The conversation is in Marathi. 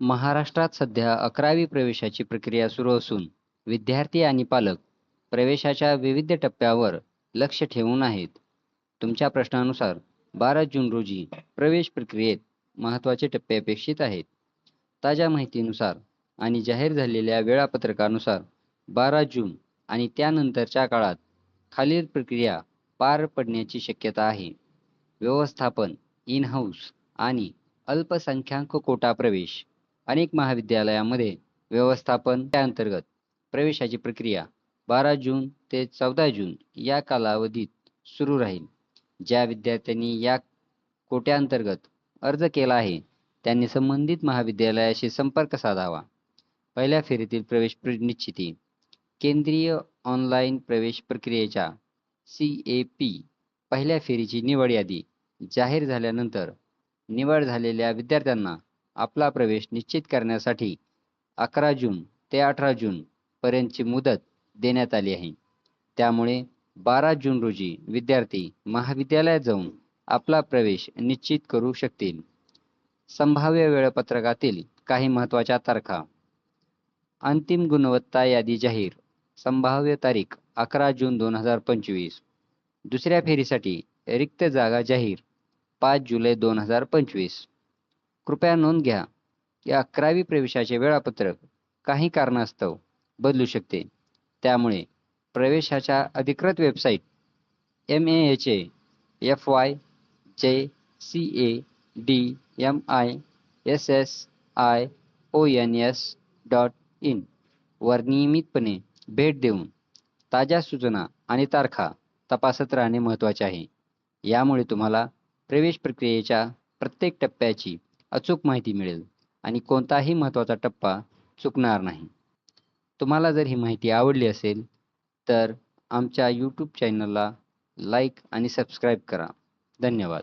महाराष्ट्रात सध्या अकरावी प्रवेशाची प्रक्रिया सुरू असून विद्यार्थी आणि पालक प्रवेशाच्या विविध टप्प्यावर लक्ष ठेवून आहेत. तुमच्या प्रश्नानुसार बारा जून रोजी प्रवेश प्रक्रियेत महत्त्वाचे टप्पे अपेक्षित आहेत. ताज्या माहितीनुसार आणि जाहीर झालेल्या वेळापत्रकानुसार बारा जून आणि त्यानंतरच्या काळात खालील प्रक्रिया पार पडण्याची शक्यता आहे. व्यवस्थापन इन हाऊस आणि अल्पसंख्याक कोटा प्रवेश अनेक महाविद्यालयामध्ये व्यवस्थापन त्याअंतर्गत प्रवेशाची प्रक्रिया बारा जून ते चौदा जून या कालावधीत सुरू राहील. ज्या विद्यार्थ्यांनी या कोट्याअंतर्गत अर्ज केला आहे त्यांनी संबंधित महाविद्यालयाशी संपर्क साधावा. पहिल्या फेरीतील प्रवेश निश्चिती केंद्रीय ऑनलाईन प्रवेश प्रक्रियेच्या सी ए पी पहिल्या फेरीची निवड यादी जाहीर झाल्यानंतर निवड झालेल्या विद्यार्थ्यांना आपला प्रवेश निश्चित करण्यासाठी अकरा जून ते अठरा जून पर्यंतची मुदत देण्यात आली आहे. त्यामुळे बारा जून रोजी विद्यार्थी महाविद्यालयात जाऊन आपला प्रवेश निश्चित करू शकतील. संभाव्य वेळापत्रकातील काही महत्त्वाच्या तारखा. अंतिम गुणवत्ता यादी जाहीर. संभाव्य तारीख अकरा जून दोन हजार पंचवीस. दुसऱ्या फेरीसाठी रिक्त जागा जाहीर. पाच जुलै दोन हजार पंचवीस. कृपया नोंद घ्या. की अकरावी प्रवेशाचे वेळापत्रक काही कारणास्तव बदलू शकते. त्यामुळे प्रवेशाच्या अधिकृत website M A H A F Y J C A D M I S S I O N S dot in वर नियमितपणे भेट देऊन ताज्या सूचना आणि तारखा तपासत राहणे महत्त्वाचे आहे. यामुळे तुम्हाला प्रवेश प्रक्रियेच्या प्रत्येक टप्प्याची अचूक माहिती मिळेल आणि कोणताही महत्त्वाचा टप्पा चुकणार नाही. तुम्हाला जर ही माहिती आवडली असेल तर आमच्या यूट्यूब चॅनलला लाईक आणि सबस्क्राईब करा. धन्यवाद.